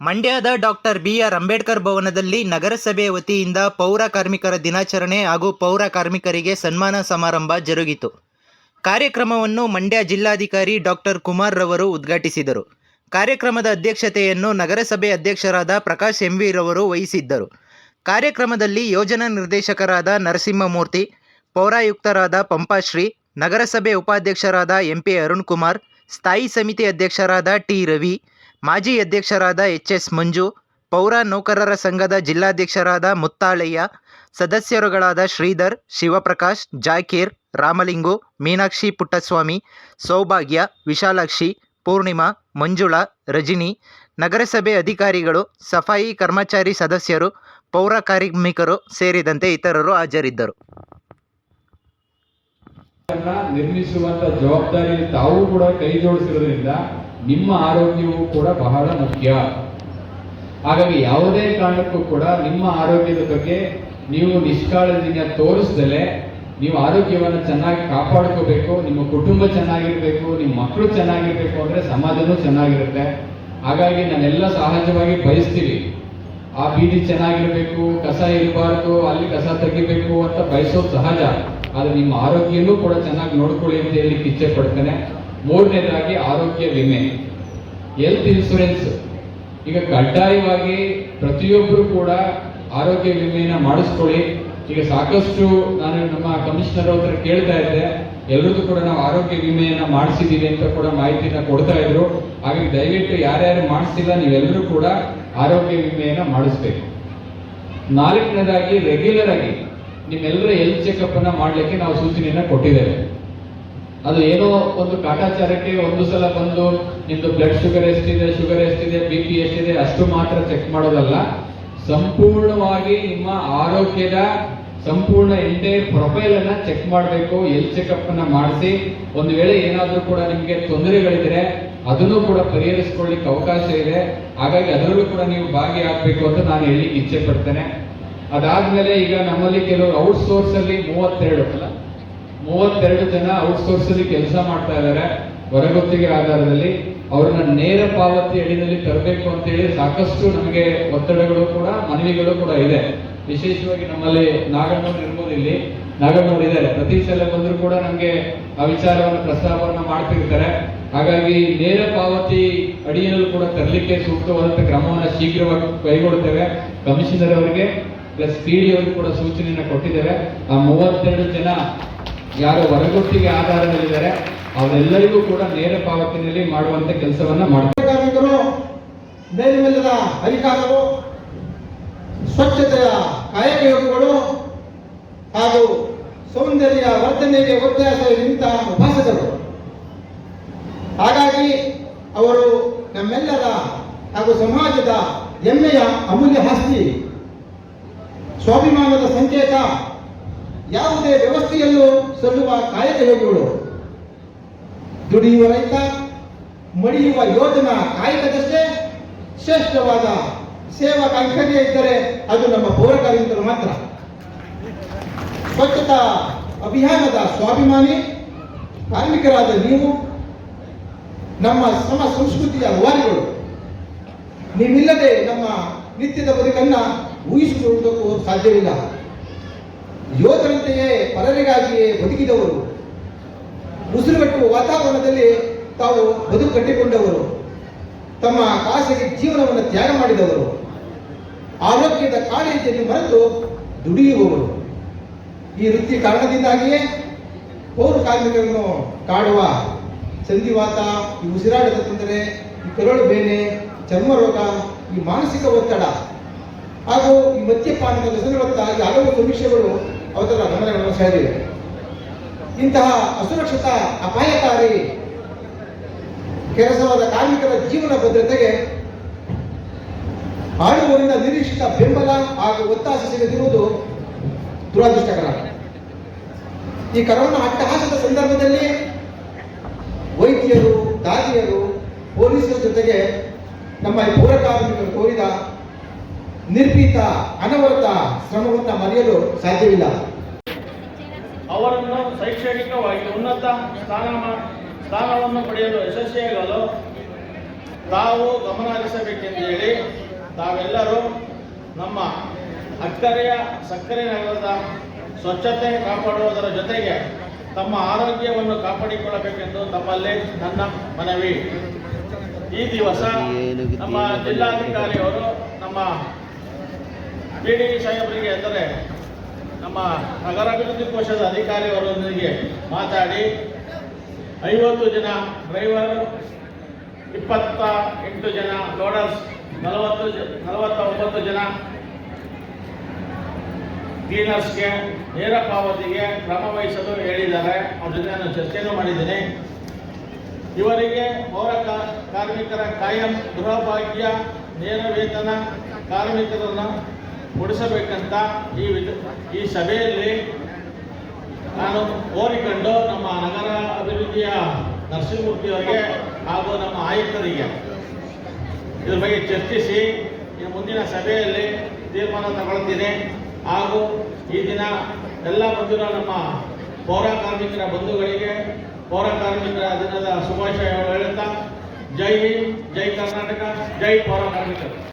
ಮಂಡ್ಯದ doctor B R Ambedkar ಭವನದಲ್ಲಿ ನಗರಸಭೆ ವತಿಯಿಂದ ಪೌರ ಕಾರ್ಮಿಕರ ದಿನಾಚರಣೆ ಹಾಗೂ ಪೌರ ಕಾರ್ಮಿಕರಿಗೆ ಸನ್ಮಾನ ಸಮಾರಂಭ ಜರುಗಿತು. ಕಾರ್ಯಕ್ರಮವನ್ನು ಮಂಡ್ಯ ಜಿಲ್ಲಾಧಿಕಾರಿ ಡಾಕ್ಟರ್ ಕುಮಾರ್ ರವರು ಉದ್ಘಾಟಿಸಿದರು. ಕಾರ್ಯಕ್ರಮದ ಅಧ್ಯಕ್ಷತೆಯನ್ನು ನಗರಸಭೆ ಅಧ್ಯಕ್ಷರಾದ ಪ್ರಕಾಶ್ ಎಂವಿ ರವರು ವಹಿಸಿದ್ದರು. ಕಾರ್ಯಕ್ರಮದಲ್ಲಿ ಯೋಜನಾ ನಿರ್ದೇಶಕರಾದ ನರಸಿಂಹಮೂರ್ತಿ, ಪೌರಾಯುಕ್ತರಾದ ಪಂಪಾಶ್ರೀ, ನಗರಸಭೆ ಉಪಾಧ್ಯಕ್ಷರಾದ ಎಂಪಿ ಅರುಣ್ ಕುಮಾರ್, ಸ್ಥಾಯಿ ಸಮಿತಿ ಅಧ್ಯಕ್ಷರಾದ ಟಿ ರವಿ ಮಾಜಿ ಅಧ್ಯಕ್ಷರಾದ ಎಚ್ ಎಸ್ ಮಂಜು, ಪೌರ ನೌಕರರ ಸಂಘದ ಜಿಲ್ಲಾಧ್ಯಕ್ಷರಾದ ಮುತ್ತಾಳಯ್ಯ, ಸದಸ್ಯರುಗಳಾದ ಶ್ರೀಧರ್, ಶಿವಪ್ರಕಾಶ್, ಜಾಕೀರ್, ರಾಮಲಿಂಗು, ಮೀನಾಕ್ಷಿ ಪುಟ್ಟಸ್ವಾಮಿ, ಸೌಭಾಗ್ಯ, ವಿಶಾಲಾಕ್ಷಿ, ಪೂರ್ಣಿಮಾ, ಮಂಜುಳಾ, ರಜಿನಿ, ನಗರಸಭೆ ಅಧಿಕಾರಿಗಳು, ಸಫಾಯಿ ಕರ್ಮಚಾರಿ ಸದಸ್ಯರು, ಪೌರ ಕಾರ್ಮಿಕರು ಸೇರಿದಂತೆ ಇತರರು ಹಾಜರಿದ್ದರು. ನಿರ್ಮಿಸುವಂತ ಜವಾಬ್ದಾರಿ ತಾವು ಕೂಡ ಕೈ ಜೋಡಿಸಿರೋದ್ರಿಂದ ನಿಮ್ಮ ಆರೋಗ್ಯವು ಕೂಡ ಬಹಳ ಮುಖ್ಯ. ಹಾಗಾಗಿ ಯಾವುದೇ ಕಾರಣಕ್ಕೂ ಕೂಡ ನಿಮ್ಮ ಆರೋಗ್ಯದ ಬಗ್ಗೆ ನೀವು ನಿಷ್ಕಾಳಜಿನ ತೋರಿಸದಲೆ ನೀವು ಆರೋಗ್ಯವನ್ನು ಚೆನ್ನಾಗಿ ಕಾಪಾಡ್ಕೋಬೇಕು, ನಿಮ್ಮ ಕುಟುಂಬ ಚೆನ್ನಾಗಿರಬೇಕು, ನಿಮ್ಮ ಮಕ್ಕಳು ಚೆನ್ನಾಗಿರ್ಬೇಕು ಅಂದ್ರೆ ಸಮಾಜನೂ ಚೆನ್ನಾಗಿರುತ್ತೆ. ಹಾಗಾಗಿ ನಾನೆಲ್ಲ ಸಹಜವಾಗಿ ಬಯಸ್ತೀವಿ. ಆ ಬೀದಿ ಚೆನ್ನಾಗಿರಬೇಕು, ಕಸ ಇರಬಾರ್ದು, ಅಲ್ಲಿ ಕಸ ತೆಗಿಬೇಕು ಅಂತ ಬಯಸೋದು ಸಹಜ. ಆದರೆ ನಿಮ್ಮ ಆರೋಗ್ಯನೂ ಕೂಡ ಚೆನ್ನಾಗಿ ನೋಡ್ಕೊಳ್ಳಿ ಅಂತ ಹೇಳಿ ಇಚ್ಛೆ ಪಡ್ತೇನೆ. ಮೂರನೇದಾಗಿ ಆರೋಗ್ಯ ವಿಮೆ. ಹೆಲ್ತ್ ಇನ್ಶೂರೆನ್ಸ್ ಈಗ ಕಡ್ಡಾಯವಾಗಿ ಪ್ರತಿಯೊಬ್ಬರು ಕೂಡ ಆರೋಗ್ಯ ವಿಮೆಯನ್ನ ಮಾಡಿಸ್ಕೊಳ್ಳಿ. ಈಗ ಸಾಕಷ್ಟು ನಾನು ನಮ್ಮ ಕಮಿಷನರ್ ಹತ್ರ ಕೇಳ್ತಾ ಇದ್ದೆ. ಎಲ್ಲರಿಗೂ ಕೂಡ ನಾವು ಆರೋಗ್ಯ ವಿಮೆಯನ್ನ ಮಾಡಿಸಿದೀವಿ ಅಂತ ಕೂಡ ಮಾಹಿತಿನ ಕೊಡ್ತಾ ಇದ್ರು. ಹಾಗಾಗಿ ದಯವಿಟ್ಟು ಯಾರ್ಯಾರು ಮಾಡಿಸಿಲ್ಲ ನೀವೆಲ್ಲರೂ ಕೂಡ ಆರೋಗ್ಯ ವಿಮೆಯನ್ನ ಮಾಡಿಸ್ಬೇಕು. ನಾಲ್ಕನೇದಾಗಿ ರೆಗ್ಯುಲರ್ ಆಗಿ ನಿಮ್ಮೆಲ್ಲರ ಹೆಲ್ತ್ ಚೆಕಪ್ ಅನ್ನ ಮಾಡ್ಲಿಕ್ಕೆ ನಾವು ಸೂಚನೆಯನ್ನ ಕೊಟ್ಟಿದ್ದೇವೆ. ಅದು ಏನೋ ಒಂದು ಕಾಟಾಚಾರಕ್ಕೆ ಒಂದು ಸಲ ಬಂದು ನಿಮ್ದು ಬ್ಲಡ್ ಶುಗರ್ ಎಷ್ಟಿದೆ ಶುಗರ್ ಎಷ್ಟಿದೆ ಬಿ ಪಿ ಎಷ್ಟಿದೆ, ಅಷ್ಟು ಮಾತ್ರ ಚೆಕ್ ಮಾಡೋದಲ್ಲ. ಸಂಪೂರ್ಣವಾಗಿ ನಿಮ್ಮ ಆರೋಗ್ಯದ ಸಂಪೂರ್ಣ ಎಂಟೈರ್ ಪ್ರೊಫೈಲ್ ಅನ್ನ ಚೆಕ್ ಮಾಡಬೇಕು ಎಲ್ ಚೆಕ್ಅಪ್ ಅನ್ನ ಮಾಡಿಸಿ. ಒಂದು ವೇಳೆ ಏನಾದರೂ ಕೂಡ ನಿಮಗೆ ತೊಂದರೆಗಳಿದ್ರೆ ಅದನ್ನು ಕೂಡ ಪರಿಹರಿಸ್ಕೊಳ್ಳಿಕ್ಕೆ ಅವಕಾಶ ಇದೆ. ಹಾಗಾಗಿ ಅದರಲ್ಲೂ ಕೂಡ ನೀವು ಭಾಗಿಯಾಗಬೇಕು ಅಂತ ನಾನು ಹೇಳಿ ಇಚ್ಛೆ ಪಡ್ತೇನೆ ಅದಾದ್ಮೇಲೆ ಈಗ ನಮ್ಮಲ್ಲಿ ಕೆಲವರು ಔಟ್ಸೋರ್ಸ್ ಅಲ್ಲಿ ಮೂವತ್ತೆರಡು ಅಲ್ಲ? ಮೂವತ್ತೆರಡು ಜನ ಔಟ್ಸೋರ್ಸ್ ಅಲ್ಲಿ ಕೆಲಸ ಮಾಡ್ತಾ ಇದ್ದಾರೆ. ಹೊರಗುತ್ತಿಗೆ ಆಧಾರದಲ್ಲಿ ಅವ್ರನ್ನ ನೇರ ಪಾವತಿ ಅಡಿನಲ್ಲಿ ತರಬೇಕು ಅಂತ ಹೇಳಿ ಸಾಕಷ್ಟು ನಮಗೆ ಒತ್ತಡಗಳು ಕೂಡ, ಮನವಿಗಳು ಕೂಡ ಇದೆ. ವಿಶೇಷವಾಗಿ ನಮ್ಮಲ್ಲಿ ನಾಗಣ್ಣವ್ರು ಇರ್ಬೋದು ಇಲ್ಲಿ. ನಾಗಣ್ಣವ್ರು ಇದ್ದಾರೆ. ಪ್ರತಿ ಸಲ ಬಂದ್ರು ಕೂಡ ನಮ್ಗೆ ಆ ವಿಚಾರವನ್ನು ಪ್ರಸ್ತಾವವನ್ನು ಮಾಡ್ತಿರ್ತಾರೆ. ಹಾಗಾಗಿ ನೇರ ಪಾವತಿ ಅಡಿಯಲ್ಲೂ ಕೂಡ ತರಲಿಕ್ಕೆ ಸೂಕ್ತವಾದಂತ ಕ್ರಮವನ್ನು ಶೀಘ್ರವಾಗಿ ಕೈಗೊಳ್ತೇವೆ. ಕಮಿಷನರ್ ಅವರಿಗೆ, ಪ್ಲಸ್ ಡಿ ಅವರು ಕೂಡ ಸೂಚನೆಯನ್ನ ಕೊಟ್ಟಿದ್ದೇವೆ ಆ ಮೂವತ್ತೆರಡು ಜನ ಯಾರು ಹೊರಗುತ್ತಿಗೆ ಆಧಾರದಲ್ಲಿದ್ದಾರೆ, ಅವರೆಲ್ಲರಿಗೂ ಕೂಡ ನೇರ ಪಾವತಿನಲ್ಲಿ ಮಾಡುವಂತ ಕೆಲಸವನ್ನ ಮಾಡ್ತಾರೆ. ಕಾರ್ಮಿಕರು ಮೇಲ್ಮೆಲ್ಲದ ಅಧಿಕಾರವು, ಸ್ವಚ್ಛತೆಯ ಕಾಯಕ ಯೋಗಗಳು ಹಾಗೂ ಸೌಂದರ್ಯ ವರ್ಧನೆಗೆ ನಿಂತ ಉಪಾಸಕರು ಹಾಗಾಗಿ ಅವರು ನಮ್ಮೆಲ್ಲರ ಹಾಗೂ ಸಮಾಜದ ಹೆಮ್ಮೆಯ ಅಮೂಲ್ಯ ಆಸ್ತಿ. ಸ್ವಾಭಿಮಾನದ ಸಂಕೇತ. ಯಾವುದೇ ವ್ಯವಸ್ಥೆಯಲ್ಲೂ ಸಲ್ಲುವ ಕಾಯಕ ಯೋಗಿಗಳು ದುಡಿಯುವ ರೈತ, ಮಡಿಯುವ ಯೋಧನ ಕಾಯಕದಷ್ಟೇ ಶ್ರೇಷ್ಠವಾದ ಸೇವಾ ಕೈಂಕರ್ಯ ಇದ್ದರೆ ಅದು ನಮ್ಮ ಪೌರ ಮಾತ್ರ. ಸ್ವಚ್ಛತಾ ಅಭಿಯಾನದ ಸ್ವಾಭಿಮಾನಿ, ಕಾರ್ಮಿಕರಾದ ನೀವು, ನಮ್ಮ ಸಮ ಸಂಸ್ಕೃತಿಯ ವಾರಿಗಳು. ನೀವಿಲ್ಲದೆ ನಮ್ಮ ನಿತ್ಯದ ಬದುಕನ್ನ ಊಹಿಸಿಕೊಳ್ಳುವುದಕ್ಕೂ ಸಾಧ್ಯವಿಲ್ಲ. ಯೋಧರಂತೆಯೇ ಪರರಿಗಾಗಿಯೇ ಬದುಕಿದವರು. ಉಸಿರುಗಟ್ಟುವ ವಾತಾವರಣದಲ್ಲಿ ತಾವು ಬದುಕು ಕಟ್ಟಿಕೊಂಡವರು ತಮ್ಮ ಖಾಸಗಿ ಜೀವನವನ್ನು ತ್ಯಾಗ ಮಾಡಿದವರು. ಆರೋಗ್ಯದ ಕಾಳಜಿಯನ್ನು ಮರೆತು ದುಡಿಯುವವರು. ಈ ವೃತ್ತಿ ಕಾರಣದಿಂದಾಗಿಯೇ ಪೌರ ಕಾರ್ಮಿಕರನ್ನು ಕಾಡುವ ಸಂಧಿವಾತ, ಈ ಉಸಿರಾಟದ ತೊಂದರೆ, ಈ ಕರುಳು ಬೇನೆ, ಚರ್ಮ ರೋಗ, ಈ ಮಾನಸಿಕ ಒತ್ತಡ ಹಾಗೂ ಈ ಮದ್ಯಪಾನದ ವ್ಯಸನಗಳತ್ತ ಈ ಹಲವು ಸಮೀಕ್ಷೆಗಳು ಅವತರ ಗಮನಗಳನ್ನು ಸೆಳೆದಿವೆ ಇಂತಹ ಅಸುರಕ್ಷಿತ, ಅಪಾಯಕಾರಿ, ಕೆಲಸವಾದ ಕಾರ್ಮಿಕರ ಜೀವನ ಭದ್ರತೆಗೆ ಆಳುವರಿಂದ ನಿರೀಕ್ಷಿತ ಬೆಂಬಲ ಹಾಗೂ ಒತ್ತಾಸ ಸಿಗದಿರುವುದು ದುರದೃಷ್ಟಕರ. ಈ ಕರೋನಾ ಅಟ್ಟಹಾಸದ ಸಂದರ್ಭದಲ್ಲಿ ವೈದ್ಯರು, ದಾದಿಯರು, ಪೊಲೀಸರ ಜೊತೆಗೆ ನಮ್ಮ ಈ ಪೌರ ಕಾರ್ಮಿಕರು ತೋರಿದ ನಿರ್ಭೀತ ಅನವರತ ಶ್ರಮವನ್ನ ಮರೆಯಲು ಸಾಧ್ಯವಿಲ್ಲ. ಅವರನ್ನು ಶೈಕ್ಷಣಿಕವಾಗಿ ಉನ್ನತ ಸ್ಥಾನ ಸ್ಥಾನವನ್ನು ಪಡೆಯಲು ಯಶಸ್ವಿಯಾಗಲು ತಾವು ಗಮನ ಹರಿಸಬೇಕೆಂದು ಹೇಳಿ ತಾವೆಲ್ಲರೂ ನಮ್ಮ ಅಕ್ಕರೆಯ ಸಕ್ಕರೆ ನಗರದ ಸ್ವಚ್ಛತೆ ಕಾಪಾಡುವುದರ ಜೊತೆಗೆ ತಮ್ಮ ಆರೋಗ್ಯವನ್ನು ಕಾಪಾಡಿಕೊಳ್ಳಬೇಕೆಂದು ತಮ್ಮಲ್ಲಿ ನನ್ನ ಮನವಿ. ಈ ದಿವಸ ನಮ್ಮ ಜಿಲ್ಲಾಧಿಕಾರಿಯವರು ನಮ್ಮ ಪಿ ಡಿ ಸಾಹೇಬರಿಗೆ ಅಂದರೆ ನಮ್ಮ ನಗರಾಭಿವೃದ್ಧಿ ಕೋಶದ ಅಧಿಕಾರಿಯವರೊಂದಿಗೆ ಮಾತಾಡಿ ಐವತ್ತು ಜನ ಡ್ರೈವರ್, ಇಪ್ಪತ್ತ ಎಂಟು ಜನ ಲೋಡರ್ಸ್, ನಲವತ್ತು ನಲವತ್ತ ಒಂಬತ್ತು ಜನ ಕ್ಲೀನರ್ಸ್ಗೆ ನೇರ ಪಾವತಿಗೆ ಕ್ರಮ ವಹಿಸಲು ಹೇಳಿದ್ದಾರೆ. ಅವ್ರ ಜೊತೆ ನಾನು ಚರ್ಚೆನೂ ಮಾಡಿದ್ದೀನಿ. ಇವರಿಗೆ ಪೌರ ಕಾರ್ಮಿಕರ ಕಾಯಂ ಗೃಹಭಾಗ್ಯ, ನೇರ ವೇತನ ಕಾರ್ಮಿಕರನ್ನು ಕೊಡಿಸಬೇಕಂತ ಈ ಈ ಸಭೆಯಲ್ಲಿ ನಾನು ಕೋರಿಕೊಂಡು ನಮ್ಮ ನಗರ ಅಭಿವೃದ್ಧಿಯ ನರಸಿಂಹಮೂರ್ತಿಯವರಿಗೆ ಹಾಗೂ ನಮ್ಮ ಆಯುಕ್ತರಿಗೆ ಇದ್ರ ಬಗ್ಗೆ ಚರ್ಚಿಸಿ ಈ ಮುಂದಿನ ಸಭೆಯಲ್ಲಿ ತೀರ್ಮಾನ ತಗೊಳ್ತೀನಿ. ಹಾಗೂ ಈ ದಿನ ಎಲ್ಲ ಬಂದಿರೋ ನಮ್ಮ ಪೌರ ಕಾರ್ಮಿಕರ ಬಂಧುಗಳಿಗೆ, ಪೌರ ಕಾರ್ಮಿಕರ ದಿನದ ಶುಭಾಶಯ ಹೇಳುತ್ತಾ, ಜೈ ಹಿಂದ್, ಜೈ ಕರ್ನಾಟಕ, ಜೈ ಪೌರ ಕಾರ್ಮಿಕರು.